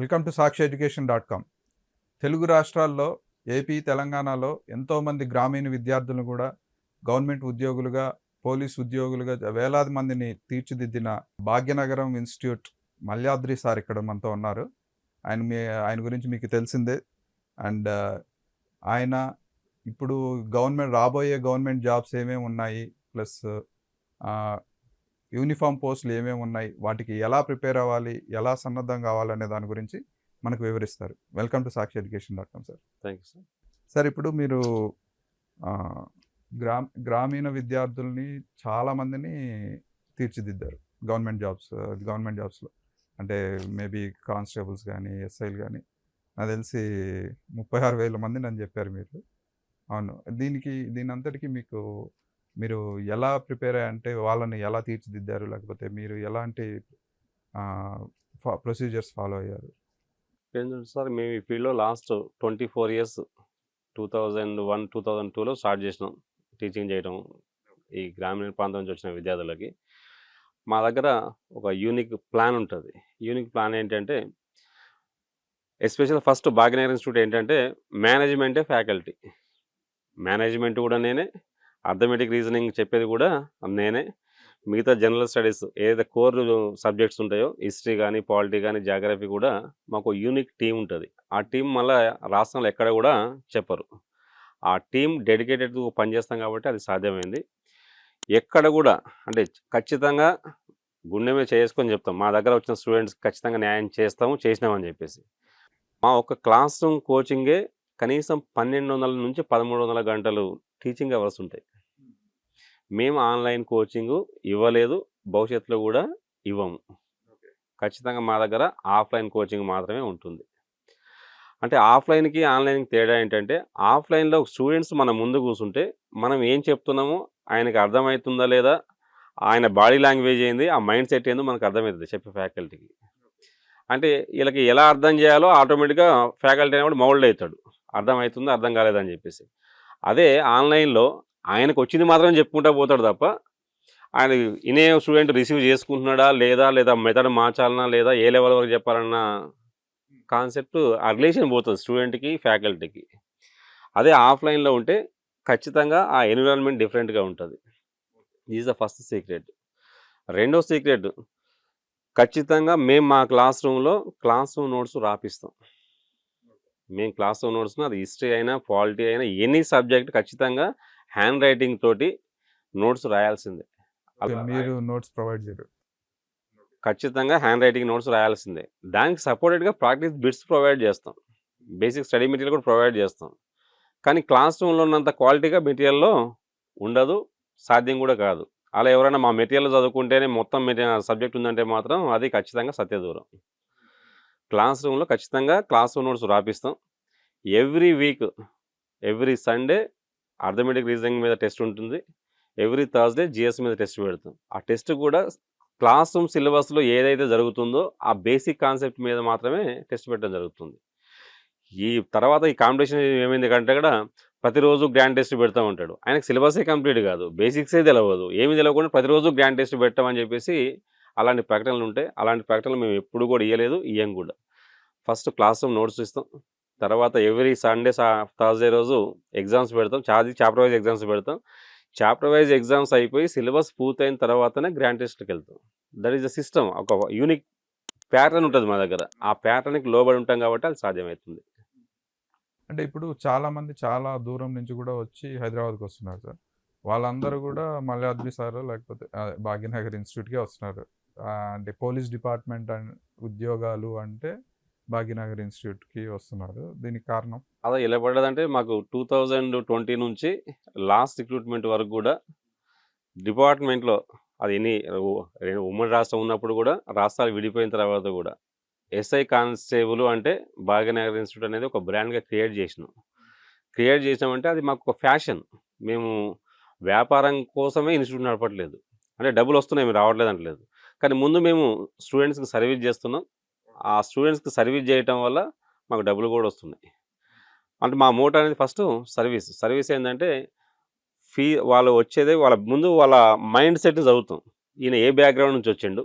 Welcome to Sakshi education dot com. Telugu రాష్ట్రాల్లో AP తెలంగాణలో ఎంతోమంది గ్రామీణ విద్యార్థులను కూడా గవర్నమెంట్ ఉద్యోగులుగా పోలీస్ ఉద్యోగులుగా వేలాది మందిని తీర్చిదిద్దిన భాగ్యనగరం ఇన్స్టిట్యూట్ మల్యాద్రి సార్ ఇక్కడ మనతో ఉన్నారు. ఆయన మీ ఆయన గురించి మీకు తెలిసిందే. అండ్ ఆయన ఇప్పుడు గవర్నమెంట్ రాబోయే గవర్నమెంట్ జాబ్స్ ఏమేమి ఉన్నాయి? ప్లస్ యూనిఫామ్ పోస్టులు ఏమేమి ఉన్నాయి? వాటికి ఎలా ప్రిపేర్ అవ్వాలి? ఎలా సన్నద్ధం కావాలనే దాని గురించి మనకు వివరిస్తారు. Welcome to Sakshi education dot com sir. Thank you sir. Sir ఇప్పుడు మీరు గ్రామ గ్రామీణ విద్యార్థుల్ని చాలా మందిని తీర్చిదిద్దారు. గవర్నమెంట్ జాబ్స్ గవర్నమెంట్ జాబ్స్లో. అంటే మేబీ కానిస్టేబుల్స్ కానీ ఎస్ఐలు కానీ నాకు తెలిసి ముప్పై ఆరు వేల మందిని అని చెప్పారు మీరు. అవును. దీనికి దీని అంతటికి మీకు మీరు ఎలా ప్రిపేర్ అంటే వాళ్ళని ఎలా తీర్చిదిద్దారు? లేకపోతే మీరు ఎలాంటి ప్రొసీజర్స్ ఫాలో అయ్యారు? సార్ మేము ఈ ఫీల్డ్లో last twenty four years two thousand one two thousand టూలో స్టార్ట్ చేసినాం టీచింగ్ చేయడం ఈ గ్రామీణ ప్రాంతం నుంచి వచ్చిన విద్యార్థులకి. మా దగ్గర ఒక యూనిక్ ప్లాన్ ఉంటుంది. యూనిక్ ప్లాన్ ఏంటంటే ఎస్పెషల్ ఫస్ట్ భాగ్యనగర్ ఇన్స్టిట్యూట్ ఏంటంటే మేనేజ్మెంటే ఫ్యాకల్టీ. మేనేజ్మెంట్ కూడా నేనే అర్థమెటిక్ రీజనింగ్ చెప్పేది కూడా నేనే. మిగతా జనరల్ స్టడీస్ ఏదైతే కోర్ సబ్జెక్ట్స్ ఉంటాయో హిస్టరీ కానీ పాలిటీ కానీ జాగ్రఫీ కూడా మాకు యూనిక్ టీం ఉంటుంది. ఆ టీం మళ్ళీ రాష్ట్రంలో ఎక్కడ కూడా చెప్పరు. ఆ టీం డెడికేటెడ్ పనిచేస్తాం కాబట్టి అది సాధ్యమైంది. ఎక్కడ కూడా అంటే ఖచ్చితంగా గుండె మీద చేసుకొని చెప్తాం. మా దగ్గర వచ్చిన స్టూడెంట్స్ ఖచ్చితంగా న్యాయం చేస్తాము చేసినామని చెప్పేసి. మా ఒక క్లాస్ రూమ్ కోచింగే కనీసం పన్నెండు వందల నుంచి పదమూడు వందల గంటలు టీచింగ్ అవర్స్ ఉంటాయి. మేము ఆన్లైన్ కోచింగ్ ఇవ్వలేదు భవిష్యత్తులో కూడా ఇవ్వము. ఖచ్చితంగా మా దగ్గర ఆఫ్లైన్ కోచింగ్ మాత్రమే ఉంటుంది. అంటే ఆఫ్లైన్కి ఆన్లైన్కి తేడా ఏంటంటే ఆఫ్లైన్లో స్టూడెంట్స్ మన ముందు కూర్చుంటే మనం ఏం చెప్తున్నామో ఆయనకి అర్థమవుతుందా లేదా ఆయన బాడీ లాంగ్వేజ్ ఏంది ఆ మైండ్ సెట్ ఏందో మనకు అర్థమవుతుంది చెప్పే ఫ్యాకల్టీకి. అంటే వీళ్ళకి ఎలా అర్థం చేయాలో ఆటోమేటిక్గా ఫ్యాకల్టీ అనేవాడు మౌల్డ్ అవుతాడు. అర్థమవుతుందో అర్థం కాలేదని చెప్పేసి. అదే ఆన్లైన్లో ఆయనకు వచ్చింది మాత్రం చెప్పుకుంటా పోతాడు తప్ప ఆయన ఇనే స్టూడెంట్ రిసీవ్ చేసుకుంటున్నాడా లేదా లేదా మెథడ్ మార్చాలన్నా లేదా ఏ లెవెల్ వరకు చెప్పాలన్న కాన్సెప్ట్ ఆ రిలేషన్ పోతుంది స్టూడెంట్కి ఫ్యాకల్టీకి. అదే ఆఫ్లైన్లో ఉంటే ఖచ్చితంగా ఆ ఎన్విరాన్మెంట్ డిఫరెంట్గా ఉంటుంది. ఈజ్ ద ఫస్ట్ సీక్రెట్ రెండో సీక్రెట్ ఖచ్చితంగా మేము మా క్లాస్ రూమ్లో క్లాస్ రూమ్ నోట్స్ రాపిస్తాం. మేము క్లాస్ రూమ్ నోట్స్ను అది హిస్టరీ అయినా పాలిటీ అయినా ఎనీ సబ్జెక్ట్ ఖచ్చితంగా హ్యాండ్ రైటింగ్ తోటి నోట్స్ రాయాల్సిందే. మీరు నోట్స్ ప్రొవైడ్ చేయరు. ఖచ్చితంగా హ్యాండ్ రైటింగ్ నోట్స్ రాయాల్సిందే. దానికి సపోర్టెడ్గా ప్రాక్టీస్ బిట్స్ ప్రొవైడ్ చేస్తాం. బేసిక్ స్టడీ మెటీరియల్ కూడా ప్రొవైడ్ చేస్తాం. కానీ క్లాస్ రూమ్లో ఉన్నంత క్వాలిటీగా మెటీరియల్లో ఉండదు సాధ్యం కూడా కాదు. అలా ఎవరైనా మా మెటీరియల్ చదువుకుంటేనే మొత్తం మెటీరియల్ సబ్జెక్ట్ ఉందంటే మాత్రం అది ఖచ్చితంగా సత్యదూరం. క్లాస్ రూమ్లో ఖచ్చితంగా class room notes రాపిస్తాం. Every week every Sunday arithmetic reasoning మీద టెస్ట్ ఉంటుంది. ఎవ్రీ థర్స్డే జిఎస్ మీద టెస్ట్ పెడతాం. ఆ టెస్ట్ కూడా క్లాస్ రూమ్ సిలబస్లో ఏదైతే జరుగుతుందో ఆ బేసిక్ కాన్సెప్ట్ మీద మాత్రమే టెస్ట్ పెట్టడం జరుగుతుంది. ఈ తర్వాత ఈ కాంపిటీషన్ ఏమైంది కంటే కూడా ప్రతిరోజు గ్రాండ్ టెస్ట్ పెడతా ఉంటాడు. ఆయనకు సిలబసే కంప్లీట్ కాదు. బేసిక్సే తెలియదు ఏమి తెలియకుండా ప్రతిరోజు గ్రాండ్ టెస్ట్ పెట్టమని చెప్పేసి అలాంటి ప్రకటనలు ఉంటాయి అలాంటి ప్రకటనలు మేము ఎప్పుడు కూడా ఇవ్వలేదు ఇయ్యం కూడా. ఫస్ట్ క్లాస్ రూమ్ నోట్స్ ఇస్తాం. తర్వాత ఎవ్రీ సండే థర్స్డే రోజు ఎగ్జామ్స్ పెడతాం. చాది చాప్టర్ వైజ్ ఎగ్జామ్స్ పెడతాం. చాప్టర్ వైజ్ ఎగ్జామ్స్ అయిపోయి సిలబస్ పూర్తయిన తర్వాతనే గ్రాండ్ టెస్ట్కి వెళ్తాం. That is the system. ఒక యూనిక్ ప్యాటర్న్ ఉంటుంది మా దగ్గర. ఆ ప్యాటర్న్కి లోబడి ఉంటాం కాబట్టి అది సాధ్యమవుతుంది. అంటే ఇప్పుడు చాలా మంది చాలా దూరం నుంచి కూడా వచ్చి హైదరాబాద్కి వస్తున్నారు సార్. వాళ్ళందరూ కూడా మల్యాద్రి సార్ లేకపోతే భాగ్యనగర్ ఇన్స్టిట్యూట్కే వస్తున్నారు. అంటే పోలీస్ డిపార్ట్మెంట్ ఉద్యోగాలు అంటే భాగ్యనగర్ ఇన్స్టిట్యూట్కి వస్తున్నారు. దీనికి కారణం? అదే ఎలా పడ్డదంటే మాకు టూ థౌజండ్ ట్వంటీ నుంచి లాస్ట్ రిక్రూట్మెంట్ వరకు కూడా డిపార్ట్మెంట్లో అది ఎన్ని ఉమ్మడి రాష్ట్రం ఉన్నప్పుడు కూడా రాష్ట్రాలు విడిపోయిన తర్వాత కూడా ఎస్ఐ కానిస్టేబుల్ అంటే భాగ్యనగర్ ఇన్స్టిట్యూట్ అనేది ఒక బ్రాండ్గా క్రియేట్ చేసినాం. క్రియేట్ చేసినామంటే అది మాకు ఒక ఫ్యాషన్. మేము వ్యాపారం కోసమే ఇన్స్టిట్యూట్ నడపట్లేదు. అంటే డబ్బులు వస్తున్నాయి మేము రావట్లేదు అంటలేదు. కానీ ముందు మేము స్టూడెంట్స్కి సర్వీస్ చేస్తున్నాం. ఆ స్టూడెంట్స్కి సర్వీస్ చేయటం వల్ల మాకు డబ్బులు కూడా వస్తున్నాయి. అంటే మా మూట అనేది ఫస్ట్ సర్వీస్. సర్వీస్ ఏంటంటే ఫీ వాళ్ళు వచ్చేదే వాళ్ళ ముందు వాళ్ళ మైండ్ సెట్ని చదువుతాం. ఈయన ఏ బ్యాక్గ్రౌండ్ నుంచి వచ్చిండు?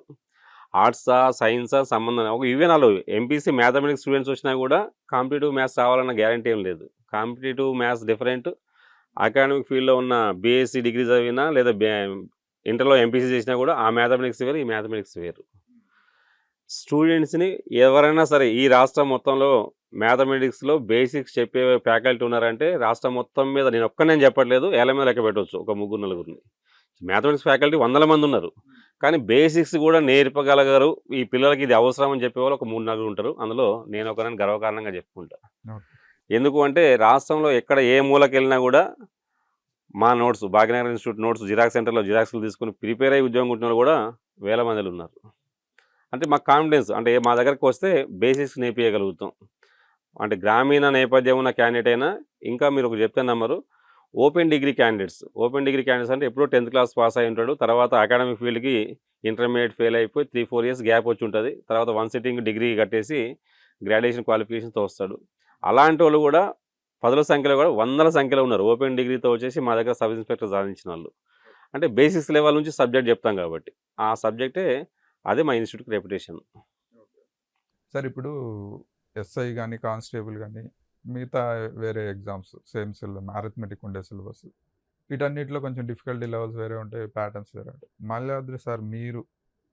ఆర్ట్సా సైన్సా సంబంధం ఒక ఇవే నాలుగు. ఎంపీసీ మ్యాథమెటిక్స్ స్టూడెంట్స్ వచ్చినా కూడా కాంపిటేటివ్ మ్యాథ్స్ రావాలన్న గ్యారంటీ ఏం లేదు. Competitive maths different. అకాడమిక్ ఫీల్డ్లో ఉన్న బీఎస్సీ డిగ్రీ చదివినా లేదా ఇంటర్లో ఎంపీసీ చేసినా కూడా ఆ మ్యాథమెటిక్స్ వేరు ఈ మ్యాథమెటిక్స్ వేరు. స్టూడెంట్స్ని ఎవరైనా సరే ఈ రాష్ట్రం మొత్తంలో మ్యాథమెటిక్స్లో బేసిక్స్ చెప్పే ఫ్యాకల్టీ ఉన్నారంటే రాష్ట్రం మొత్తం మీద నేను ఒక్కనే చెప్పట్లేదు ఏళ్ళ మీద లెక్క పెట్టవచ్చు ఒక ముగ్గురు నలుగురిని. మ్యాథమెటిక్స్ ఫ్యాకల్టీ వందల మంది ఉన్నారు. కానీ బేసిక్స్ కూడా నేర్పగలగారు ఈ పిల్లలకి ఇది అవసరం అని చెప్పేవాళ్ళు ఒక మూడు నలుగురు ఉంటారు. అందులో నేను ఒకరిని గర్వకారణంగా చెప్పుకుంటా. Okay. ఎందుకు అంటే రాష్ట్రంలో ఎక్కడ ఏ మూలకి వెళ్ళినా కూడా మా notes Bhagyanagar institute notes xerox సెంటర్లో జిరాక్స్లు తీసుకుని ప్రిపేర్ అయ్యి ఉద్యోగం ఉంటున్న కూడా వేల మందిలో ఉన్నారు. అంటే మాకు కాన్ఫిడెన్స్ అంటే మా దగ్గరకు వస్తే బేసిక్స్ నేర్పించగలుగుతాం అంటే గ్రామీణ నేపథ్యం ఉన్న క్యాండిడేట్ అయినా ఇంకా మీరు ఒక చెప్తే నమ్మరు open degree candidates open degree candidates అంటే ఎప్పుడో టెన్త్ క్లాస్ పాస్ అయి ఉంటాడు తర్వాత అకాడమిక్ ఫీల్డ్కి ఇంటర్మీడియట్ ఫెయిల్ అయిపోయి త్రీ ఫోర్ ఇయర్స్ గ్యాప్ వచ్చి ఉంటుంది తర్వాత వన్ సిట్టింగ్ డిగ్రీ కట్టేసి గ్రాడ్యుయేషన్ క్వాలిఫికేషన్తో వస్తాడు. అలాంటి వాళ్ళు కూడా పదుల సంఖ్యలో కూడా వందల సంఖ్యలో ఉన్నారు. ఓపెన్ డిగ్రీతో వచ్చేసి మా దగ్గర సబ్ ఇన్స్పెక్టర్ సాధించిన వాళ్ళు. అంటే బేసిక్స్ లెవెల్ నుంచి సబ్జెక్ట్ చెప్తాం కాబట్టి. ఆ సబ్జెక్టే అదే మా ఇన్స్టిట్యూట్కి రెప్యుటేషన్. సార్ ఇప్పుడు ఎస్ఐ కానీ కానిస్టేబుల్ కానీ మిగతా వేరే ఎగ్జామ్స్ సేమ్ సిలబస్ మ్యాథమెటిక్ ఉండే సిలబస్ వీటన్నిటిలో కొంచెం డిఫికల్టీ లెవెల్స్ వేరే ఉంటాయి ప్యాటర్న్స్ వేరే ఉంటాయి. మల్లాద్రి సార్ మీరు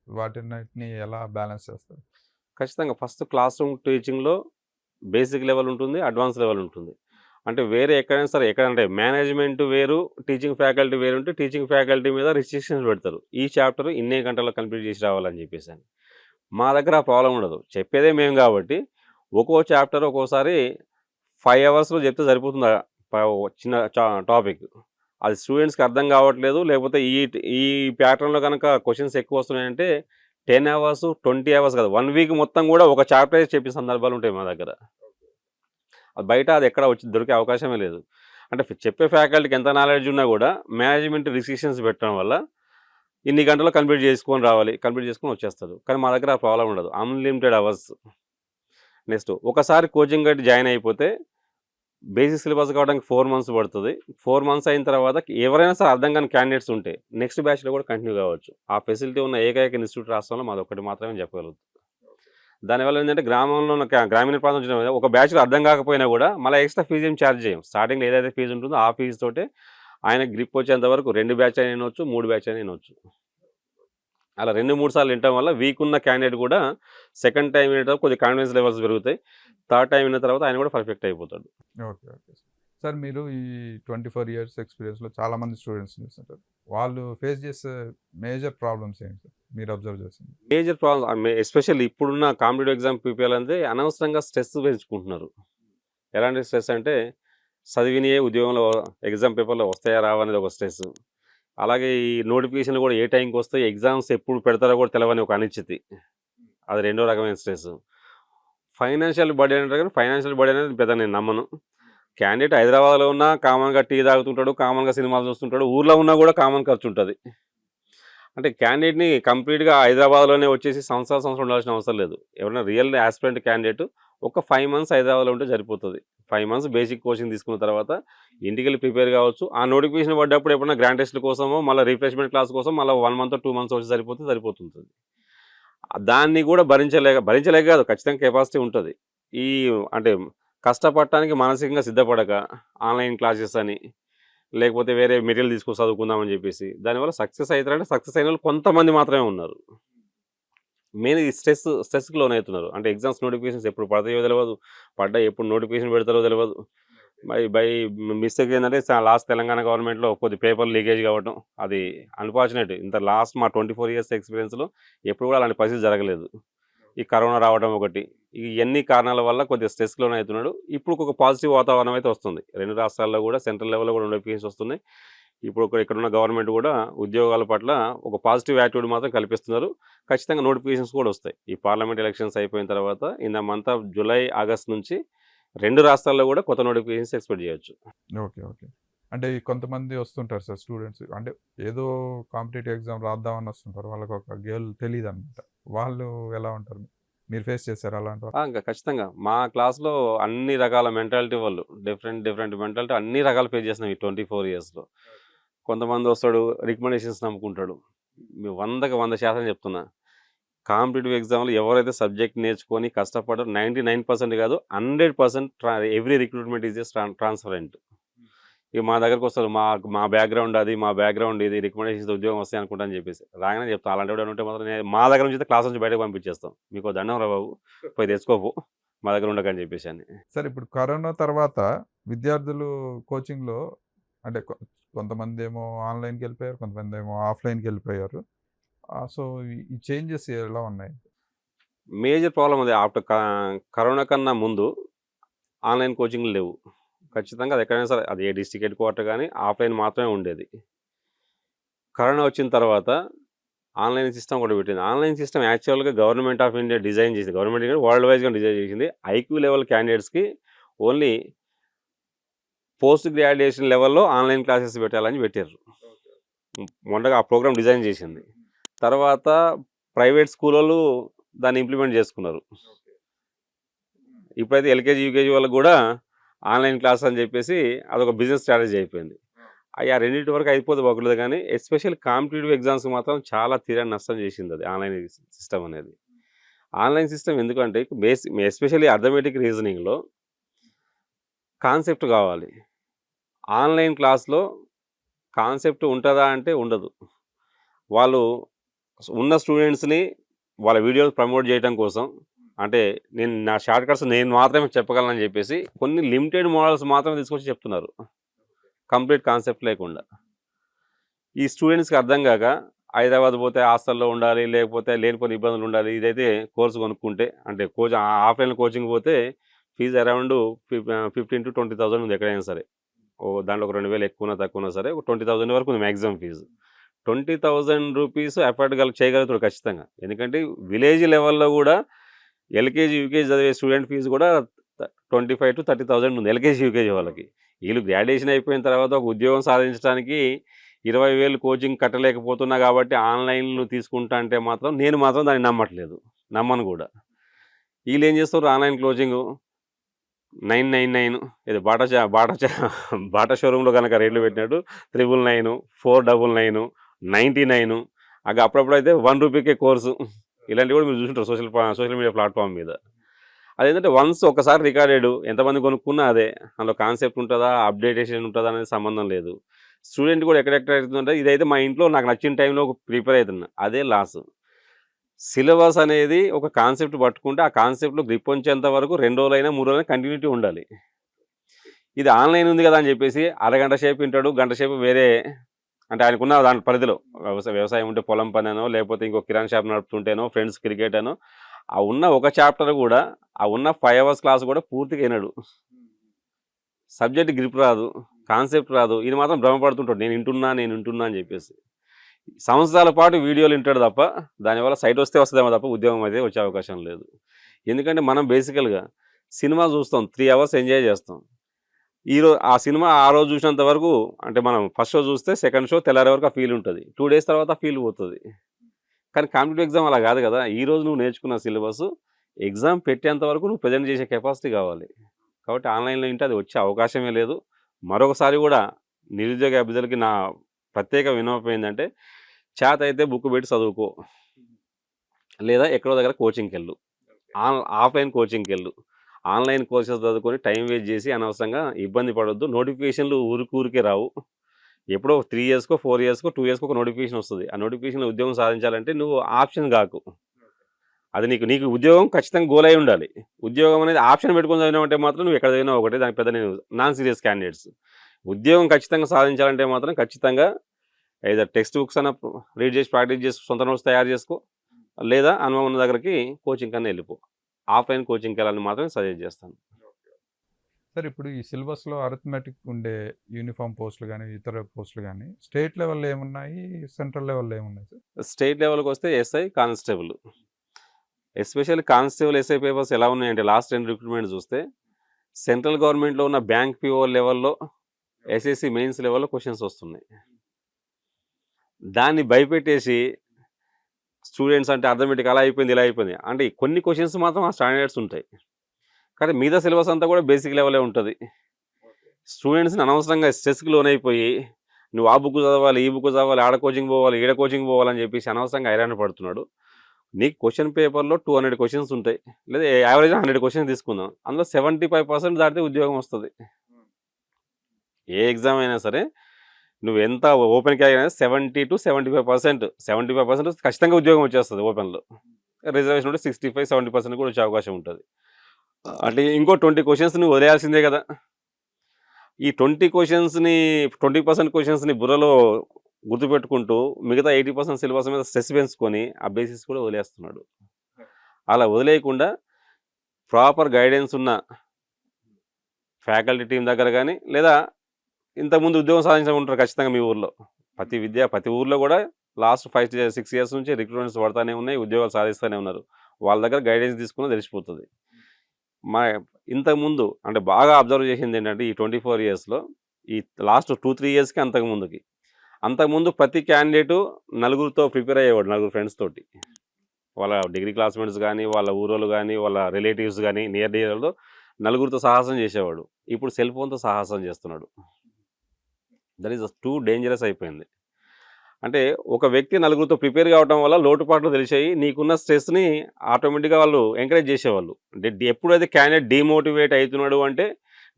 వాటిని ఎలా బ్యాలెన్స్ చేస్తారు? ఖచ్చితంగా ఫస్ట్ క్లాస్ రూమ్ టీచింగ్లో బేసిక్ లెవెల్ ఉంటుంది అడ్వాన్స్ లెవెల్ ఉంటుంది. అంటే వేరే ఎక్కడైనా సరే ఎక్కడంటే మేనేజ్మెంట్ వేరు టీచింగ్ ఫ్యాకల్టీ వేరు ఉంటే టీచింగ్ ఫ్యాకల్టీ మీద రిస్ట్రిక్షన్స్ పెడతారు. ఈ చాప్టర్ ఇన్నే గంటల్లో కంప్లీట్ చేసి రావాలని చెప్పేసి మా దగ్గర ఆ ప్రాబ్లం ఉండదు. చెప్పేదే మేము కాబట్టి ఒక్కో చాప్టర్ ఒక్కోసారి ఫైవ్ అవర్స్లో చెప్తే సరిపోతుంది? చిన్న టాపిక్. అది స్టూడెంట్స్కి అర్థం కావట్లేదు లేకపోతే ఈ ఈ ప్యాటర్న్లో కనుక క్వశ్చన్స్ ఎక్కువ వస్తున్నాయంటే టెన్ అవర్స్ ట్వంటీ అవర్స్ కదా. వన్ వీక్ మొత్తం కూడా ఒక చాప్టర్ చెప్పిన సందర్భాలు ఉంటాయి మా దగ్గర. అది బయట అది ఎక్కడ వచ్చి దొరికే అవకాశమే లేదు. అంటే చెప్పే ఫ్యాకల్టీకి ఎంత నాలెడ్జ్ ఉన్నా కూడా మేనేజ్మెంట్ రిస్ట్రిక్షన్స్ పెట్టడం వల్ల ఇన్ని గంటల్లో కంప్లీట్ చేసుకొని రావాలి కంప్లీట్ చేసుకొని వచ్చేస్తారు కానీ మా దగ్గర ఆ ప్రాబ్లం ఉండదు. అన్లిమిటెడ్ అవర్స్ నెక్స్ట్ ఒకసారి కోచింగ్ గట్టి జాయిన్ అయిపోతే బేసిక్ సిలబస్ కావడానికి ఫోర్ మంత్స్ పడుతుంది. ఫోర్ మంత్స్ అయిన తర్వాత ఎవరైనా సరే అర్థం కాని క్యాండిడేట్స్ ఉంటే నెక్స్ట్ బ్యాచ్లో కూడా కంటిన్యూ కావచ్చు. ఆ ఫెసిలిటీ ఉన్న ఏకైక ఇన్స్టిట్యూట్ రాష్ట్రంలో మాది ఒకటి మాత్రమే చెప్పగలుగుతుంది దానివల్ల ఏంటంటే గ్రామంలో ఉన్న గ్రామీణ ప్రాంతం ఒక బ్యాచ్కి అర్థం కాకపోయినా కూడా మళ్ళీ ఎక్స్ట్రా ఫీజు ఏం ఛార్జ్ చేయం. స్టార్టింగ్లో ఏదైతే ఫీజు ఉంటుందో ఆ ఫీజు తోటే ఆయన గ్రిప్ వచ్చేంత వరకు రెండు బ్యాచ్ అయినా వినొచ్చు మూడు బ్యాచ్ అయినా వినొచ్చు. అలా రెండు మూడు సార్లు వినటం వల్ల వీక్ ఉన్న క్యాండిడేట్ కూడా సెకండ్ టైం వినటం కొద్దిగా కాన్ఫిడెన్స్ లెవెల్స్ పెరుగుతాయి. థర్డ్ టైం విన్న తర్వాత ఆయన కూడా పర్ఫెక్ట్ అయిపోతాడు. ఓకే ఓకే సార్ మీరు ఈ ట్వంటీ ఫోర్ ఇయర్స్ ఎక్స్పీరియన్స్లో చాలామంది స్టూడెంట్స్ చూస్తుంటారు వాళ్ళు ఫేస్ చేసే మేజర్ ప్రాబ్లమ్స్ ఏంటి సార్? మీరు అబ్జర్వ్ చేసింది. మేజర్ ప్రాబ్లమ్ ఎస్పెషల్లీ ఇప్పుడున్న కాంపిటేటివ్ ఎగ్జామ్ పీపీఎల్ అంటే అనవసరంగా స్ట్రెస్ పెంచుకుంటున్నారు. ఎలాంటి స్ట్రెస్ అంటే చదివినయే ఉద్యోగంలో ఎగ్జామ్ పేపర్లో వస్తాయా రావా అనేది ఒక స్ట్రెస్. అలాగే ఈ నోటిఫికేషన్లు కూడా ఏ టైంకి వస్తాయి ఎగ్జామ్స్ ఎప్పుడు పెడతారో కూడా తెలవని ఒక అనిశ్చితి. అది రెండో రకమైన స్ట్రెస్. ఫైనాన్షియల్ బడీ అంటారు కానీ ఫైనాన్షియల్ బడీ అనేది పెద్ద నేను నమ్మను. క్యాండిడేట్ హైదరాబాద్లో ఉన్నా కామన్గా టీ తాగుతుంటాడు కామన్గా సినిమాలు చూస్తుంటాడు ఊర్లో ఉన్నా కూడా కామన్ ఖర్చు ఉంటుంది. అంటే క్యాండిడేట్ని కంప్లీట్గా హైదరాబాద్లోనే వచ్చేసి సంవత్సరాల సంవత్సరం ఉండాల్సిన అవసరం లేదు. ఎవరైనా రియల్ ఆస్పిరెంట్ క్యాండిడేట్ ఒక ఫైవ్ మంత్స్ హైదరాబాద్లో ఉంటే సరిపోతుంది. ఫైవ్ మంత్స్ బేసిక్ కోచింగ్ తీసుకున్న తర్వాత ఇంటికి వెళ్ళి ప్రిపేర్ కావచ్చు. ఆ నోటిఫికేషన్ పడ్డప్పుడు ఎప్పుడైనా గ్రాండ్ టెస్ట్ల కోసమో మళ్ళీ రిఫ్రెష్మెంట్ క్లాస్ కోసం మళ్ళీ వన్ మంత్ టూ మంత్స్ వచ్చి సరిపోతే సరిపోతుంది దాన్ని కూడా భరించలేక భరించలేక కాదు ఖచ్చితంగా కెపాసిటీ ఉంటుంది. ఈ అంటే కష్టపడటానికి మానసికంగా సిద్ధపడక ఆన్లైన్ క్లాసెస్ అని లేకపోతే వేరే మెటీరియల్ తీసుకొని చదువుకుందామని చెప్పేసి దానివల్ల సక్సెస్ అవుతారంటే సక్సెస్ అయిన వాళ్ళు కొంతమంది మాత్రమే ఉన్నారు. మెయిన్ ఈ స్ట్రెస్ స్ట్రెస్కి లోన్ అవుతున్నారు అంటే ఎగ్జామ్స్ నోటిఫికేషన్స్ ఎప్పుడు పడతాయో తెలియదు పడ్డా ఎప్పుడు నోటిఫికేషన్ పెడతారో తెలియదు బై బై మిస్టేక్ ఏంటంటే లాస్ట్ తెలంగాణ గవర్నమెంట్లో కొద్ది పేపర్ లీకేజ్ కావడం అది అన్ఫార్చునేట్. ఇంత లాస్ట్ మా ట్వంటీ ఫోర్ ఇయర్స్ ఎక్స్పీరియన్స్లో ఎప్పుడు కూడా అలాంటి పరిస్థితి జరగలేదు. ఈ కరోనా రావడం ఒకటి. ఇవన్నీ కారణాల వల్ల కొద్దిగా స్ట్రెస్లోనే అవుతున్నాడు. ఇప్పుడు ఒక పాజిటివ్ వాతావరణం అయితే వస్తుంది. రెండు రాష్ట్రాల్లో కూడా సెంట్రల్ లెవెల్లో కూడా నోటిఫికేషన్స్ వస్తున్నాయి. ఇప్పుడు ఒక ఇక్కడ ఉన్న గవర్నమెంట్ కూడా ఉద్యోగాల పట్ల ఒక పాజిటివ్ యాటిట్యూడ్ మాత్రం కల్పిస్తున్నారు. ఖచ్చితంగా నోటిఫికేషన్స్ కూడా వస్తాయి. ఈ పార్లమెంట్ ఎలక్షన్స్ అయిపోయిన తర్వాత in the month of July August నుంచి రెండు రాష్ట్రాల్లో కూడా కొత్త నోటిఫికేషన్స్ ఎక్స్పెక్ట్ చేయొచ్చు. Okay okay. అంటే కొంతమంది వస్తుంటారు సార్ స్టూడెంట్స్. అంటే ఏదో కాంపిటేటివ్ ఎగ్జామ్ రాద్దామని వస్తుంటారు. వాళ్ళకి ఒక గేల్ తెలియదు అనమాట వాళ్ళు ఎలా ఉంటారు? మీరు ఫేస్ చేశారు అలాంటి ఇంకా ఖచ్చితంగా. మా క్లాస్లో అన్ని రకాల మెంటాలిటీ వాళ్ళు డిఫరెంట్ డిఫరెంట్ మెంటాలిటీ అన్ని రకాలు ఫేస్ చేసినాం ఈ ట్వంటీ ఫోర్ ఇయర్స్లో. కొంతమంది వస్తాడు రికమెండేషన్స్ నమ్ముకుంటాడు. మీ వందకి వంద శాతం చెప్తున్నా. కాంపిటేటివ్ ఎగ్జామ్లో ఎవరైతే సబ్జెక్ట్ నేర్చుకొని కష్టపడో నైంటీ నైన్ పర్సెంట్ కాదు హండ్రెడ్ పర్సెంట్ ట్రా ఎవ్రీ రిక్రూట్మెంట్ ఈజ్ ట్రాన్స్ఫరెంట్ ఇక మా దగ్గరకు వస్తారు. మా మా బ్యాక్గ్రౌండ్ అది మా బ్యాక్గ్రౌండ్ ఇది రికమెండేషన్స్ ఉద్యోగం వస్తాయి అనుకుంటా అని చెప్పేసి. రాగానే చెప్తాను అలాంటి వాడు ఉంటే మాత్రం నేను మా దగ్గర నుంచి క్లాస్ నుంచి బయటకు పంపించేస్తాం. మీకు దండం రా బాబు. పోయి తెచ్చుకోపు. మా దగ్గర ఉండకని చెప్పేసి అని. సార్ ఇప్పుడు కరోనా తర్వాత విద్యార్థులు కోచింగ్లో అంటే కొంతమంది ఏమో ఆన్లైన్కి వెళ్ళిపోయారు కొంతమంది ఏమో ఆఫ్లైన్కి వెళ్ళిపోయారు. సో ఈ చేంజెస్ ఎలా ఉన్నాయి? మేజర్ ప్రాబ్లం అది. ఆఫ్టర్ కరోనా కన్నా ముందు ఆన్లైన్ కోచింగ్ లేవు. ఖచ్చితంగా అది ఎక్కడైనా సరే అది ఏ డిస్టిక్ హెడ్ క్వార్టర్ కానీ ఆఫ్లైన్ మాత్రమే ఉండేది. కరోనా వచ్చిన తర్వాత ఆన్లైన్ సిస్టమ్ కూడా పెట్టింది. ఆన్లైన్ సిస్టమ్ యాక్చువల్గా గవర్నమెంట్ ఆఫ్ ఇండియా డిజైన్ చేసింది. గవర్నమెంట్ ఇండియా వరల్డ్ వైజ్గా డిజైన్ చేసింది. ఐక్యూ లెవెల్ క్యాండిడేట్స్కి ఓన్లీ పోస్ట్ గ్రాడ్యుయేషన్ లెవెల్లో ఆన్లైన్ క్లాసెస్ పెట్టాలని పెట్టారు మొన్నగా ఆ ప్రోగ్రామ్ డిజైన్ చేసింది. తర్వాత ప్రైవేట్ స్కూల్ వాళ్ళు దాన్ని ఇంప్లిమెంట్ చేసుకున్నారు. ఇప్పుడైతే ఎల్కేజీ యూకేజీ వాళ్ళకి కూడా ఆన్లైన్ క్లాస్ అని చెప్పేసి అదొక బిజినెస్ స్ట్రాటజీ అయిపోయింది. అవి ఆ రెండింటి వరకు అయిపోతే బాగులేదు కానీ ఎస్పెషల్ కాంపిటేటివ్ ఎగ్జామ్స్ మాత్రం చాలా తీరని నష్టం చేసింది అది ఆన్లైన్ సిస్టమ్ అనేది. ఆన్లైన్ సిస్టమ్ ఎందుకంటే బేస్ ఎస్పెషల్లీ అర్థమెటిక్ రీజనింగ్లో కాన్సెప్ట్ కావాలి. ఆన్లైన్ క్లాస్లో కాన్సెప్ట్ ఉంటుందా అంటే ఉండదు. వాళ్ళు ఉన్న స్టూడెంట్స్ని వాళ్ళ వీడియోస్ ప్రమోట్ చేయడం కోసం అంటే నేను నా షార్ట్ కట్స్ నేను మాత్రమే చెప్పగలనని చెప్పేసి కొన్ని లిమిటెడ్ మోడల్స్ మాత్రమే తీసుకొచ్చి చెప్తున్నారు. కంప్లీట్ కాన్సెప్ట్ లేకుండా. ఈ స్టూడెంట్స్కి అర్థం కాక హైదరాబాద్ పోతే హాస్టల్లో ఉండాలి లేకపోతే లేనిపోని ఇబ్బందులు ఉండాలి ఇదైతే కోర్సు కొనుక్కుంటే అంటే కోచ్ ఆఫ్లైన్ కోచింగ్ పోతే fees around fifteen to twenty thousand ఉంది ఎక్కడైనా సరే. ఓ దాంట్లో ఒక రెండు వేలు ఎక్కువ తక్కువ సరే ఒక ట్వంటీ థౌసండ్ వరకు ఉంది maximum fees. Twenty thousand rupees effort గల చేయగలుగుతాడు ఖచ్చితంగా. ఎందుకంటే విలేజ్ లెవెల్లో కూడా ఎల్కేజీ యూకేజీ చదివే స్టూడెంట్ ఫీజు కూడా twenty five to thirty thousand ఉంది ఎల్కేజీ యూకేజీ వాళ్ళకి. వీళ్ళు గ్రాడ్యుయేషన్ అయిపోయిన తర్వాత ఒక ఉద్యోగం సాధించడానికి ఇరవై వేలు కోచింగ్ కట్టలేకపోతున్నా కాబట్టి ఆన్లైన్లో తీసుకుంటా అంటే మాత్రం నేను మాత్రం దాన్ని నమ్మట్లేదు. నమ్మను కూడా. వీళ్ళు ఏం చేస్తారు? Online closing. Nine nine nine ఇది బాటా చా- బాటా చా- బాటా షోరూంలో కనుక రేట్లు పెట్టినట్టు triple nine four double nine ninety nine అక్కడ అప్పుడప్పుడు అయితే వన్ రూపీకే కోర్సు. ఇలాంటివి కూడా మీరు చూసుంటారు సోషల్ సోషల్ మీడియా ప్లాట్ఫామ్ మీద. అదేంటంటే వన్స్ ఒకసారి రికార్డెడ్ ఎంతమంది కొనుక్కున్నా అదే. అందులో కాన్సెప్ట్ ఉంటుందా అప్డేటేషన్ ఉంటుందా అనేది సంబంధం లేదు. స్టూడెంట్ కూడా ఎక్కడెక్కడ అవుతుందంటే ఇదైతే మా ఇంట్లో నాకు నచ్చిన టైంలో ప్రిపేర్ అవుతున్నా. అదే లాస్. సిలబస్ అనేది ఒక కాన్సెప్ట్ పట్టుకుంటే ఆ కాన్సెప్ట్లో గ్రిప్ ఉంచేంత వరకు రెండు రోజులైనా మూడు రోజులైనా కంటిన్యూటీ ఉండాలి. ఇది ఆన్లైన్ ఉంది కదా అని చెప్పేసి అరగంట సేపు వింటాడు గంట సేపు వేరే అంటే ఆయనకున్న దాని పరిధిలో వ్యవసాయ వ్యవసాయం ఉంటే పొలం పనేనో లేకపోతే ఇంకో కిరాణా షాప్ నడుపుతుంటేనో ఫ్రెండ్స్ క్రికెట్ అనో ఆ ఉన్న ఒక చాప్టర్ కూడా ఆ ఉన్న ఫైవ్ అవర్స్ క్లాస్ కూడా పూర్తిగా అయినాడు సబ్జెక్ట్ గ్రిప్ రాదు కాన్సెప్ట్ రాదు ఇది మాత్రం భ్రమపడుతుంటాడు నేను వింటున్నా నేను వింటున్నా అని చెప్పేసి. సంవత్సరాల పాటు వీడియోలు వింటాడు తప్ప దానివల్ల సైట్ వస్తే వస్తుందేమో తప్ప ఉద్యోగం అయితే వచ్చే అవకాశం లేదు. ఎందుకంటే మనం బేసికల్గా సినిమా చూస్తాం త్రీ అవర్స్ ఎంజాయ్ చేస్తాం. ఈ రోజు ఆ సినిమా ఆ రోజు చూసినంత వరకు అంటే మనం ఫస్ట్ షో చూస్తే సెకండ్ షో తెల్లారే వరకు ఆ ఫీల్ ఉంటుంది. టూ డేస్ తర్వాత ఫీల్ పోతుంది. కానీ కాంపిటేటివ్ ఎగ్జామ్ అలా కాదు కదా. ఈ రోజు నువ్వు నేర్చుకున్న సిలబస్ ఎగ్జామ్ పెట్టేంత వరకు నువ్వు ప్రజెంట్ చేసే కెపాసిటీ కావాలి. కాబట్టి ఆన్లైన్లో వింటే అది వచ్చే అవకాశమే లేదు. మరొకసారి కూడా నిరుద్యోగ అభ్యర్థులకి నా ప్రత్యేక వినోపం ఏంటంటే చేత అయితే బుక్ పెట్టి చదువుకో. లేదా ఎక్కడో దగ్గర కోచింగ్కి వెళ్ళు. ఆన్ ఆఫ్లైన్ కోచింగ్కి వెళ్ళు. ఆన్లైన్ కోర్సెస్ చదువుకొని టైం వేస్ట్ చేసి అనవసరంగా ఇబ్బంది పడొద్దు. నోటిఫికేషన్లు ఊరికి ఊరికే రావు. ఎప్పుడో త్రీ ఇయర్స్కో ఫోర్ ఇయర్స్కో టూ ఇయర్స్కో ఒక నోటిఫికేషన్ వస్తుంది. ఆ నోటిఫికేషన్లో ఉద్యోగం సాధించాలంటే నువ్వు ఆప్షన్ కాకు. అది నీకు నీకు ఉద్యోగం ఖచ్చితంగా గోల్ అయి ఉండాలి. ఉద్యోగం అనేది ఆప్షన్ పెట్టుకొని చదివినామంటే మాత్రం నువ్వు ఎక్కడ చదివినా ఒకటే దానికి పెద్ద నేను నాన్ సీరియస్ క్యాండిడేట్స్. ఉద్యోగం ఖచ్చితంగా సాధించాలంటే మాత్రం ఖచ్చితంగా ఏదో టెక్స్ట్ బుక్స్ అన్న రీడ్ చేసి ప్రాక్టీస్ చేసి సొంత నోట్స్ తయారు చేసుకో. లేదా అనుభవం ఉన్న దగ్గరికి కోచింగ్ కన్నా వెళ్ళిపో. ఆఫ్లైన్ కోచింగ్కి వెళ్ళాలని మాత్రం సజెస్ట్ చేస్తాను. సార్ ఇప్పుడు ఈ సిలబస్లో అరిథమెటిక్ ఉండే యూనిఫామ్ పోస్టులు కానీ ఇతర పోస్టులు కానీ స్టేట్ లెవెల్లో ఏమున్నాయి? సెంట్రల్ లెవెల్లో ఏమున్నాయి సార్? స్టేట్ లెవెల్కి వస్తే SI constable. Especially constable SI papers ఎలా ఉన్నాయంటే లాస్ట్ టెన్ రిక్రూట్మెంట్ చూస్తే సెంట్రల్ గవర్నమెంట్లో ఉన్న బ్యాంక్ పిఓ లెవెల్లో ఎస్ఎస్సి మెయిన్స్ లెవెల్లో క్వశ్చన్స్ వస్తున్నాయి. దాన్ని భయపెట్టేసి స్టూడెంట్స్ అంటే అర్థమెటిక్ అలా అయిపోయింది ఇలా అయిపోయింది. అంటే కొన్ని క్వశ్చన్స్ మాత్రం ఆ స్టాండర్డ్స్ ఉంటాయి. కానీ మిగతా సిలబస్ అంతా కూడా బేసిక్ లెవెలే ఉంటుంది. స్టూడెంట్స్ని అనవసరంగా స్ట్రెస్కి లోనైపోయి నువ్వు ఆ బుక్ చదవాలి ఈ బుక్ చదవాలి ఆడ కోచింగ్ పోవాలి ఈడ కోచింగ్ పోవాలని చెప్పేసి అనవసరంగా హైరాణ పడుతున్నాడు. నీకు క్వశ్చన్ పేపర్లో టూ హండ్రెడ్ క్వశ్చన్స్ ఉంటాయి. లేదా యావరేజ్ హండ్రెడ్ క్వశ్చన్స్ తీసుకుందాం. అందులో సెవెంటీ ఫైవ్ పర్సెంట్ దాటితే ఉద్యోగం వస్తుంది. ఏ ఎగ్జామ్ అయినా సరే నువ్వు ఎంత ఓపెన్ క్యారీ అయినా seventy to seventy five percent seventy five percent ఖచ్చితంగా ఉద్యోగం వచ్చేస్తుంది ఓపెన్లో. రిజర్వేషన్ ఉంటే సిక్స్టీ ఫైవ్ సెవెంటీ పర్సెంట్ కూడా వచ్చే అవకాశం ఉంటుంది. అంటే ఇంకో ట్వంటీ క్వశ్చన్స్ నువ్వు వదిలేయాల్సిందే కదా. ఈ ట్వంటీ క్వశ్చన్స్ని ట్వంటీ పర్సెంట్ క్వశ్చన్స్ని బుర్రలో గుర్తుపెట్టుకుంటూ మిగతా ఎయిటీ పర్సెంట్ సిలబస్ మీద స్ట్రెస్ పెంచుకొని ఆ బేసిస్ కూడా వదిలేస్తున్నాడు. అలా వదిలేయకుండా ప్రాపర్ గైడెన్స్ ఉన్న ఫ్యాకల్టీ టీం దగ్గర కానీ లేదా ఇంతకుముందు ఉద్యోగం సాధించిన ఉంటారు ఖచ్చితంగా మీ ఊర్లో. ప్రతి విద్య ప్రతి ఊర్లో కూడా లాస్ట్ ఫైవ్ సిక్స్ ఇయర్స్ నుంచి రిక్రూట్మెంట్స్ పడతానే ఉన్నాయి ఉద్యోగాలు సాధిస్తూనే ఉన్నారు. వాళ్ళ దగ్గర గైడెన్స్ తీసుకుని తెలిసిపోతుంది. మా ఇంతకుముందు అంటే బాగా అబ్జర్వ్ చేసింది ఏంటంటే ఈ ట్వంటీ ఫోర్ ఇయర్స్లో ఈ లాస్ట్ టూ త్రీ ఇయర్స్కి అంతకుముందుకి. అంతకుముందు ప్రతి క్యాండిడేటు నలుగురితో ప్రిపేర్ అయ్యేవాడు నలుగురు ఫ్రెండ్స్ తోటి. వాళ్ళ డిగ్రీ క్లాస్మేట్స్ కానీ వాళ్ళ ఊరోళ్ళు కానీ వాళ్ళ రిలేటివ్స్ కానీ నియర్ నియర్లో నలుగురితో సాహసం చేసేవాడు. ఇప్పుడు సెల్ ఫోన్తో సాహసం చేస్తున్నాడు. దట్ ఈస్ టూ డేంజరస్ అయిపోయింది. అంటే ఒక వ్యక్తి నలుగురితో ప్రిపేర్ కావడం వల్ల లోటుపాట్లు తెలిసాయి. నీకున్న స్ట్రెస్ని ఆటోమేటిక్గా వాళ్ళు ఎంకరేజ్ చేసేవాళ్ళు. అంటే ఎప్పుడైతే క్యాండిడేట్ డిమోటివేట్ అవుతున్నాడు అంటే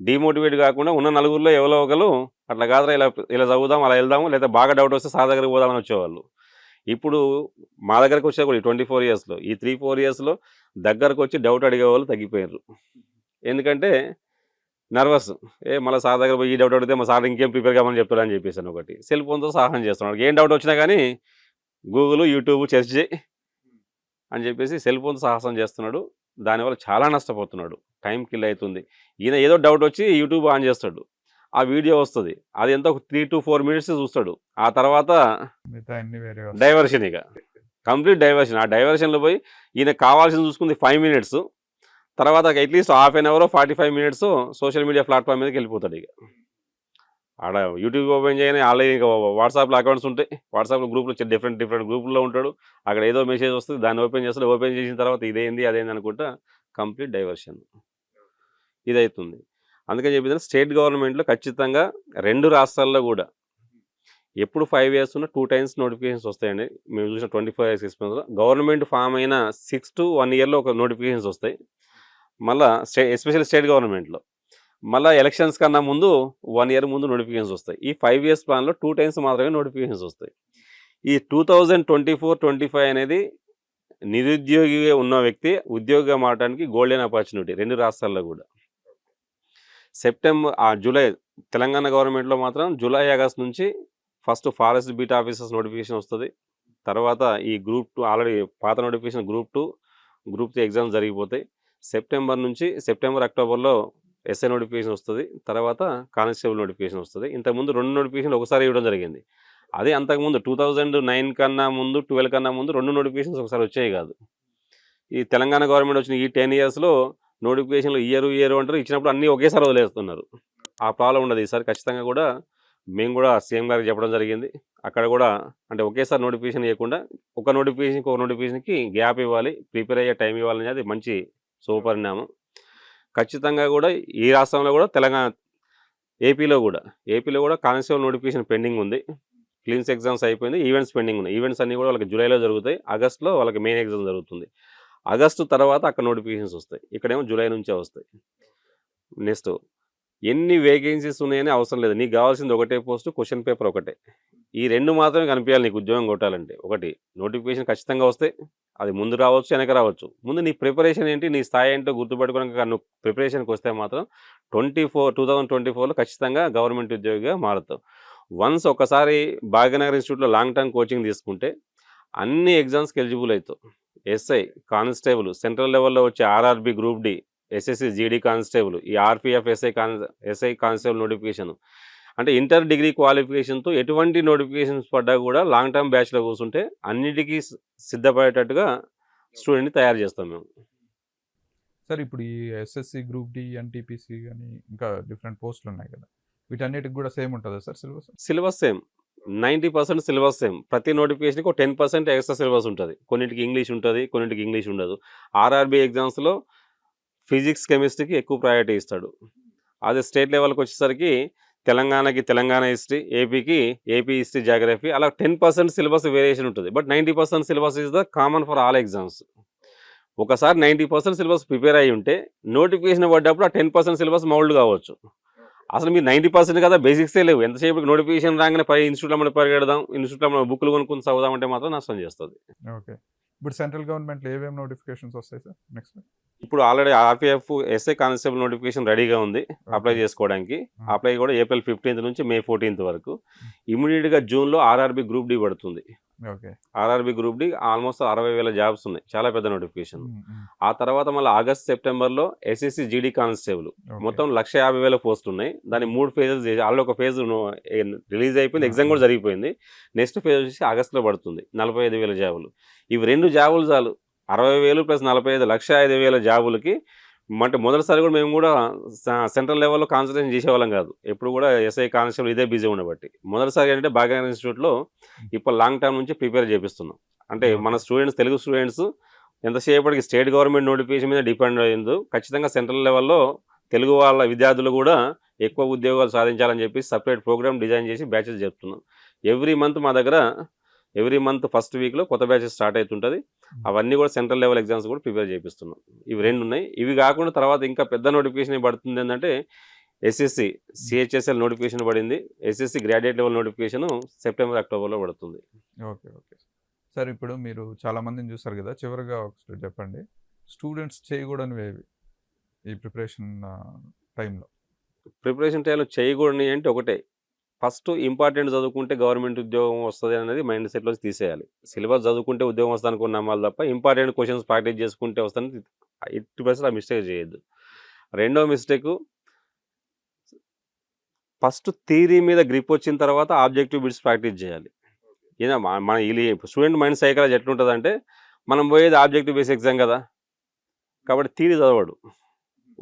డిమోటివేట్ కాకుండా ఉన్న నలుగురిలో ఎవరో ఒకరు అట్లా కాదురా ఇలా ఇలా చదువుదాం అలా వెళ్దాము లేదా బాగా డౌట్ వస్తే సార్ దగ్గరికి పోదామని వచ్చేవాళ్ళు. ఇప్పుడు మా దగ్గరకు వచ్చే కూడా ట్వంటీ ఫోర్ ఇయర్స్లో. ఈ త్రీ ఫోర్ ఇయర్స్లో దగ్గరకు వచ్చి డౌట్ అడిగే వాళ్ళు తగ్గిపోయారు ఎందుకంటే నర్వస్. ఏ మళ్ళీ సార్ దగ్గర పోయి ఈ డౌట్ అడిగితే మా సార్ ఇంకేం ప్రిపేర్ కామని చెప్తాడని చెప్పేసాను ఒకటి. సెల్ ఫోన్తో సహాయం చేస్తున్నాడు. ఏం డౌట్ వచ్చినా కానీ గూగుల్ యూట్యూబ్ సెర్చ్ చేయి అని చెప్పేసి సెల్ ఫోన్ సాహసం చేస్తున్నాడు. దానివల్ల చాలా నష్టపోతున్నాడు. టైం కిల్ అవుతుంది. ఈయన ఏదో డౌట్ వచ్చి యూట్యూబ్ ఆన్ చేస్తాడు. ఆ వీడియో వస్తుంది. అది ఎంత త్రీ టు ఫోర్ మినిట్స్ చూస్తాడు. ఆ తర్వాత. డైవర్షన్ ఇక. Complete diversion. ఆ డైవర్షన్లో పోయి ఈయన కావాల్సింది చూసుకుంది ఫైవ్ మినిట్స్. తర్వాత at least half an hour forty five minutes social media platform మీదకి వెళ్ళిపోతాడు ఇక. ఆడ యూట్యూబ్ ఓపెన్ చేయని ఆల్రెడీ ఇంకా వాట్సాప్లో అకౌంట్స్ ఉంటాయి. వాట్సాప్లో గ్రూప్లో డిఫరెంట్ డిఫరెంట్ గ్రూపుల్లో ఉంటాడు. అక్కడ ఏదో మెసేజ్ వస్తుంది దాన్ని ఓపెన్ చేస్తాడు. ఓపెన్ చేసిన తర్వాత ఇదేంది అదేంది అనుకుంటా కంప్లీట్ డైవర్షన్ ఇదవుతుంది అందుకని చెప్పి స్టేట్ గవర్నమెంట్లో ఖచ్చితంగా రెండు రాష్ట్రాల్లో కూడా ఎప్పుడు ఫైవ్ ఇయర్స్ ఉన్న టూ టైమ్స్ నోటిఫికేషన్స్ వస్తాయండి. మేము చూసిన ట్వంటీ ఫైవ్ ఇయర్స్ ఎక్స్పీరియన్స్లో గవర్నమెంట్ ఫామ్ అయిన సిక్స్ టు వన్ ఇయర్లో ఒక నోటిఫికేషన్స్ వస్తాయి. మళ్ళీ స్టే ఎస్పెషల్ స్టేట్ గవర్నమెంట్లో. మళ్ళీ ఎలక్షన్స్ కన్నా ముందు వన్ ఇయర్ ముందు నోటిఫికేషన్స్ వస్తాయి. ఈ ఫైవ్ ఇయర్స్ ప్లాన్లో టూ టైమ్స్ మాత్రమే నోటిఫికేషన్స్ వస్తాయి. ఈ two thousand twenty four twenty five అనేది నిరుద్యోగిగా ఉన్న వ్యక్తి ఉద్యోగం మారడానికి గోల్డెన్ ఆపర్చునిటీ రెండు రాష్ట్రాల్లో కూడా. సెప్టెంబర్ ఆ జూలై తెలంగాణ గవర్నమెంట్లో మాత్రం జూలై ఆగస్ట్ నుంచి first forest beat officers notification వస్తుంది. తర్వాత ఈ గ్రూప్ టూ ఆల్రెడీ పాత notification group two group three exams జరిగిపోతాయి. సెప్టెంబర్ నుంచి సెప్టెంబర్ అక్టోబర్లో ఎస్ఐ నోటిఫికేషన్ వస్తుంది. తర్వాత కానిస్టేబుల్ నోటిఫికేషన్ వస్తుంది. ఇంతకుముందు రెండు నోటిఫికేషన్లు ఒకసారి ఇవ్వడం జరిగింది. అదే అంతకుముందు టూ థౌజండ్ నైన్ కన్నా ముందు ట్వెల్వ్ కన్నా ముందు రెండు నోటిఫికేషన్స్ ఒకసారి వచ్చాయి కాదు. ఈ తెలంగాణ గవర్నమెంట్ వచ్చిన ఈ టెన్ ఇయర్స్లో నోటిఫికేషన్లు ఇయర్ ఇయర్ అంటారు. ఇచ్చినప్పుడు అన్నీ ఒకేసారి వదిలేస్తున్నారు. ఆ ప్రాబ్లం ఉండదు. ఈసారి ఖచ్చితంగా కూడా మేము కూడా సీఎం గారికి చెప్పడం జరిగింది. అక్కడ కూడా అంటే ఒకేసారి నోటిఫికేషన్ ఇవ్వకుండా ఒక నోటిఫికేషన్కి ఒక నోటిఫికేషన్కి గ్యాప్ ఇవ్వాలి ప్రిపేర్ అయ్యే టైం ఇవ్వాలనేది అది మంచి శుభపరిణామం ఖచ్చితంగా కూడా ఈ రాష్ట్రంలో కూడా తెలంగాణ ఏపీలో కూడా ఏపీలో కూడా కానిస్టేబుల్ నోటిఫికేషన్ పెండింగ్ ఉంది. క్లీన్స్ ఎగ్జామ్స్ అయిపోయింది ఈవెంట్స్ పెండింగ్ ఉన్నాయి. ఈవెంట్స్ అన్నీ కూడా వాళ్ళకి జూలైలో జరుగుతాయి. ఆగస్ట్లో వాళ్ళకి మెయిన్ ఎగ్జామ్ జరుగుతుంది. ఆగస్టు తర్వాత అక్కడ నోటిఫికేషన్స్ వస్తాయి. ఇక్కడేమో జూలై నుంచే వస్తాయి. నెక్స్ట్ ఎన్ని వేకెన్సీస్ ఉన్నాయని అవసరం లేదు. నీకు కావాల్సింది ఒకటే పోస్ట్ క్వశ్చన్ పేపర్ ఒకటే. ఈ రెండు మాత్రమే కనిపించాలి నీకు ఉద్యోగం కొట్టాలంటే. ఒకటి నోటిఫికేషన్ ఖచ్చితంగా వస్తే అది ముందు రావచ్చు వెనక రావచ్చు. ముందు నీ ప్రిపరేషన్ ఏంటి? నీ స్థాయి ఏంటో గుర్తుపెట్టుకోవడానికి నువ్వు ప్రిపరేషన్కి వస్తే మాత్రం twenty four two thousand twenty ఫోర్లో ఖచ్చితంగా గవర్నమెంట్ ఉద్యోగిగా మారుతావు. వన్స్ ఒకసారి భాగ్యనగర్ ఇన్స్టిట్యూట్లో లాంగ్ టర్మ్ కోచింగ్ తీసుకుంటే అన్ని ఎగ్జామ్స్కి ఎలిజిబుల్ అవుతావు. ఎస్ఐ కానిస్టేబుల్ సెంట్రల్ లెవెల్లో వచ్చే RRB group D SSC GD constable ఈ ఆర్పిఎఫ్ ఎస్ఐ కాన్ ఎస్ఐ కానిస్టేబుల్ నోటిఫికేషన్. అంటే ఇంటర్ డిగ్రీ క్వాలిఫికేషన్తో ఎటువంటి నోటిఫికేషన్స్ పడ్డా కూడా లాంగ్ టర్మ్ బ్యాచ్లో కూర్చుంటే అన్నిటికీ సిద్ధపడేటట్టుగా స్టూడెంట్ని తయారు చేస్తాం మేము. సార్ ఇప్పుడు ఈ ఎస్ఎస్సి గ్రూప్ డి ఎన్టీపీసీ కానీ ఇంకా డిఫరెంట్ పోస్టులు ఉన్నాయి కదా. వీటన్నిటికి కూడా సేమ్ ఉంటుందా sir syllabus? Syllabus same. Ninety percent syllabus same. ప్రతి నోటిఫికేషన్కి ఒక టెన్ పర్సెంట్ ఎక్స్ట్రా సిలబస్ ఉంటుంది. కొన్నింటికి ఇంగ్లీష్ ఉంటుంది కొన్నింటికి ఇంగ్లీష్ ఉండదు. ఆర్ఆర్బీ ఎగ్జామ్స్లో ఫిజిక్స్ కెమిస్ట్రీకి ఎక్కువ ప్రయారిటీ ఇస్తాడు. అదే స్టేట్ లెవెల్కి వచ్చేసరికి తెలంగాణకి తెలంగాణ హిస్టరీ ఏపీకి ఏపీ హిస్టరీ జాగ్రఫీ అలా టెన్ పర్సెంట్ సిలబస్ వేరియేషన్ ఉంటుంది. But ninety percent syllabus is the common for all exams. ఒకసారి నైంటీ పర్సెంట్ సిలబస్ ప్రిపేర్ అయ్యి ఉంటే నోటిఫికేషన్ పడ్డప్పుడు ఆ టెన్ పర్సెంట్ సిలబస్ మౌల్డ్ కావచ్చు. అసలు మీరు నైంటీ పర్సెంట్ కదా బేసిక్సే లేవు. ఎంతసేపు నోటిఫికేషన్ రాగానే పై ఇన్స్టిట్యూట్లో మనం పరిగెడదాం ఇన్స్టిట్యూట్లో మనం బుక్లు కొనుక్కుని చదువుదాం అంటే మాత్రం నష్టం చేస్తుంది. ఓకే. ఇప్పుడు సెంట్రల్ గవర్నమెంట్లో ఏమేమి నోటిఫికేషన్స్ వస్తాయి సార్ నెక్స్ట్ ఇప్పుడు already RPF SI constable notification రెడీగా ఉంది అప్లై చేసుకోవడానికి. అప్లై కూడా ఏప్రిల్ ఫిఫ్టీన్త్ నుంచి మే ఫోర్టీన్త్ వరకు. ఇమీడియట్గా జూన్లో ఆర్ఆర్బి గ్రూప్ డి పడుతుంది. ఆర్ఆర్బి గ్రూప్ డి ఆల్మోస్ట్ అరవై వేల జాబ్స్ ఉన్నాయి. చాలా పెద్ద నోటిఫికేషన్. ఆ తర్వాత మళ్ళీ ఆగస్ట్ సెప్టెంబర్లో ఎస్ఎస్సి జీడీ కానిస్టేబుల్. మొత్తం లక్ష యాభై వేల పోస్టులు ఉన్నాయి. దాని మూడు ఫేజెస్ ఆల్రెడీ ఒక ఫేజ్ రిలీజ్ అయిపోయింది ఎగ్జామ్ కూడా జరిగిపోయింది. నెక్స్ట్ ఫేజ్ వచ్చేసి ఆగస్టులో పడుతుంది. నలభై ఐదు వేల జాబులు. ఇవి రెండు జాబులు చాలు. అరవై వేలు ప్లస్ నలభై ఐదు లక్ష ఐదు వేల జాబులకి అంటే మొదటిసారి కూడా మేము కూడా సెంట్రల్ లెవెల్లో కాన్సన్ట్రేషన్ చేసేవాళ్ళం కాదు. ఎప్పుడు కూడా ఎస్ఐ కానిస్టేబుల్ ఇదే బిజీ ఉండబట్టి. మొదటిసారి ఏంటంటే భాగ్యనగర్ ఇన్స్టిట్యూట్లో ఇప్పుడు లాంగ్ టర్మ్ నుంచి ప్రిపేర్ చేపిస్తున్నాం. అంటే మన స్టూడెంట్స్ తెలుగు స్టూడెంట్స్ ఎంతసేపటికి స్టేట్ గవర్నమెంట్ నోటిఫికేషన్ మీద డిపెండ్ అయ్యిందో ఖచ్చితంగా సెంట్రల్ లెవెల్లో తెలుగు వాళ్ళ విద్యార్థులు కూడా ఎక్కువ ఉద్యోగాలు సాధించాలని చెప్పి సపరేట్ ప్రోగ్రామ్ డిజైన్ చేసి బ్యాచెస్ చెప్తున్నాం ఎవ్రీ మంత్ మా దగ్గర ఎవ్రీ మంత్ ఫస్ట్ వీక్లో కొత్త బ్యాచెస్ స్టార్ట్ అవుతుంటుంది అవన్నీ కూడా సెంట్రల్ లెవెల్ ఎగ్జామ్స్ కూడా ప్రిపేర్ చేపిస్తున్నాం. ఇవి రెండు ఉన్నాయి. ఇవి కాకుండా తర్వాత ఇంకా పెద్ద నోటిఫికేషన్ పడుతుంది ఏంటంటే ఎస్ఎస్సి సిహెచ్ఎస్ఎల్ నోటిఫికేషన్ పడింది. SSC graduate level notification September అక్టోబర్లో పడుతుంది. Okay okay. సార్ ఇప్పుడు మీరు చాలా మందిని చూసారు కదా చివరిగా ఒకసారి చెప్పండి. స్టూడెంట్స్ చేయకూడనివి ఏవి ఈ ప్రిపరేషన్ టైంలో? ప్రిపరేషన్ టైంలో చేయకూడని అంటే ఒకటే. ఫస్ట్ ఇంపార్టెంట్ చదువుకుంటే గవర్నమెంట్ ఉద్యోగం వస్తుంది అనేది మైండ్ సెట్లో తీసేయాలి. సిలబస్ చదువుకుంటే ఉద్యోగం వస్తుంది అనుకున్న నమ్మాలి తప్ప ఇంపార్టెంట్ క్వశ్చన్స్ ప్రాక్టీస్ చేసుకుంటే వస్తుంది ఎట్టి పర్సెంట్ ఆ మిస్టేక్ చేయొద్దు. రెండో మిస్టేక్ ఫస్ట్ థీరీ మీద గ్రిప్ వచ్చిన తర్వాత ఆబ్జెక్టివ్ బిట్స్ ప్రాక్టీస్ చేయాలి. ఏదో మన మన ఇది స్టూడెంట్ మైండ్ సైకాలజీ ఎట్లుంటుందంటే మనం పోయేది ఆబ్జెక్టివ్ బేస్ ఎగ్జామ్ కదా? కాబట్టి థీరీ చదవడు.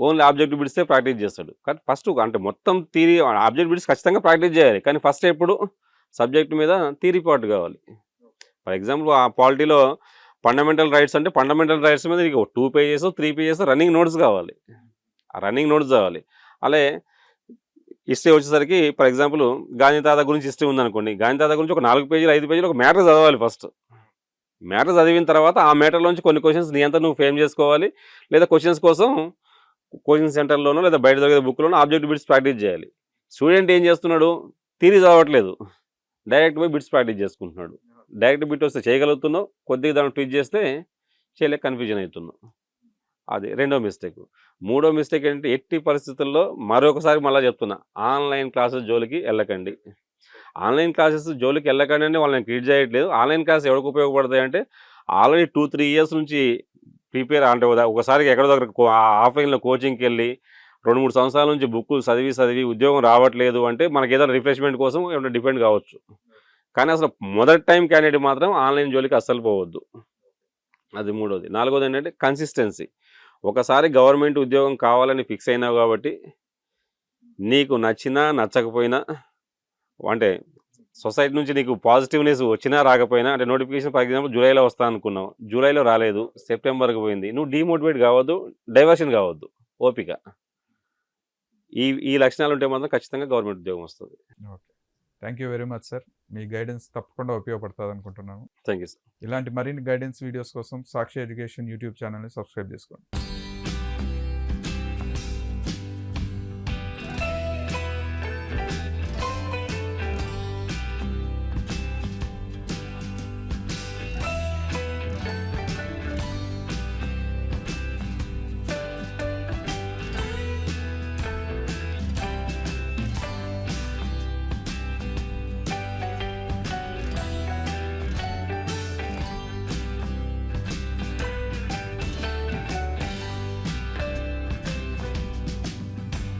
ఓన్లీ ఆబ్జెక్ట్ బిట్సే ప్రాక్టీస్ చేస్తాడు. కానీ ఫస్ట్ అంటే మొత్తం థీరీ ఆబ్జెక్ట్ బిట్స్ ఖచ్చితంగా ప్రాక్టీస్ చేయాలి. కానీ ఫస్ట్ ఎప్పుడు సబ్జెక్ట్ మీద థీరీ పాటు కావాలి. ఫర్ ఎగ్జాంపుల్ ఆ పాలిటీలో ఫండమెంటల్ రైట్స్ అంటే ఫండమెంటల్ రైట్స్ మీద నీకు two pages three pages running notes కావాలి. ఆ రన్నింగ్ నోట్స్ కావాలి. అలాగే హిస్టరీ వచ్చేసరికి ఫర్ ఎగ్జాంపుల్ గాంధీ తాత గురించి హిస్టరీ ఉందనుకోండి. గాంధీ తాత గురించి ఒక నాలుగు పేజీలు ఐదు పేజీలు ఒక మ్యాటర్ చదవాలి ఫస్ట్. మ్యాటర్ చదివిన తర్వాత ఆ మ్యాటర్లోంచి కొన్ని క్వశ్చన్స్ నీ అంతా నువ్వు ఫేమ్ చేసుకోవాలి. లేదా క్వశ్చన్స్ కోసం కోచింగ్ సెంటర్లోనో లేదా బయట దొరికే బుక్లోనో ఆబ్జెక్ట్ బిట్స్ ప్రాక్టీస్ చేయాలి. స్టూడెంట్ ఏం చేస్తున్నాడు? థీరీ చదవట్లేదు. డైరెక్ట్ పోయి బిట్స్ ప్రాక్టీస్ చేసుకుంటున్నాడు. డైరెక్ట్ బిట్ వస్తే చేయగలుగుతున్నావు? కొద్దిగా దాన్ని ట్వీట్ చేస్తే చేయలేక కన్ఫ్యూజన్ అవుతున్నావు. అది రెండో మిస్టేక్ మూడో మిస్టేక్ ఏంటంటే ఎట్టి పరిస్థితుల్లో మరొకసారి మళ్ళీ చెప్తున్నా. ఆన్లైన్ క్లాసెస్ జోలికి వెళ్ళకండి. ఆన్లైన్ క్లాసెస్ జోలికి వెళ్ళకండి వాళ్ళని క్రియేట్ చేయట్లేదు. ఆన్లైన్ క్లాస్ ఎవరికి ఉపయోగపడతాయి అంటే ఆల్రెడీ టూ త్రీ ఇయర్స్ నుంచి ప్రిపేర్ అంటే ఒకసారి ఎక్కడో దగ్గర కో- ఆ ఆఫ్లైన్లో కోచింగ్కి వెళ్ళి రెండు మూడు సంవత్సరాల నుంచి బుక్కులు చదివి చదివి ఉద్యోగం రావట్లేదు అంటే మనకి ఏదైనా రిఫ్రెష్మెంట్ కోసం ఏమైనా డిపెండ్ కావచ్చు. కానీ అసలు మొదటి టైం క్యాండిడేట్ మాత్రం ఆన్లైన్ జోలికి అస్సలు పోవద్దు. అది మూడోది. నాలుగోది ఏంటంటే కన్సిస్టెన్సీ. ఒకసారి గవర్నమెంట్ ఉద్యోగం కావాలని ఫిక్స్ అయినావు కాబట్టి నీకు నచ్చినా నచ్చకపోయినా అంటే సొసైటీ నుంచి నీకు పాజిటివ్నెస్ వచ్చినా రాకపోయినా అంటే నోటిఫికేషన్ ఫర్ ఎగ్జాంపుల్ జూలైలో వస్తా అనుకున్నావు. జూలైలో రాలేదు సెప్టెంబర్కి పోయింది. నువ్వు డిమోటివేట్ కావద్దు డైవర్షన్ కావద్దు ఓపిక. ఈ ఈ లక్షణాలు ఉంటే మాత్రం ఖచ్చితంగా గవర్నమెంట్ ఉద్యోగం వస్తుంది. Okay. Thank you very much sir me guidance తప్పకుండా ఉపయోగపడుతుంది అనుకుంటున్నాను. థ్యాంక్ యూ ఇలాంటి మరిన్ని గైడెన్స్ వీడియోస్ కోసం సాక్షి ఎడ్యుకేషన్ యూట్యూబ్ ఛానల్ని సబ్స్క్రైబ్ చేసుకోండి.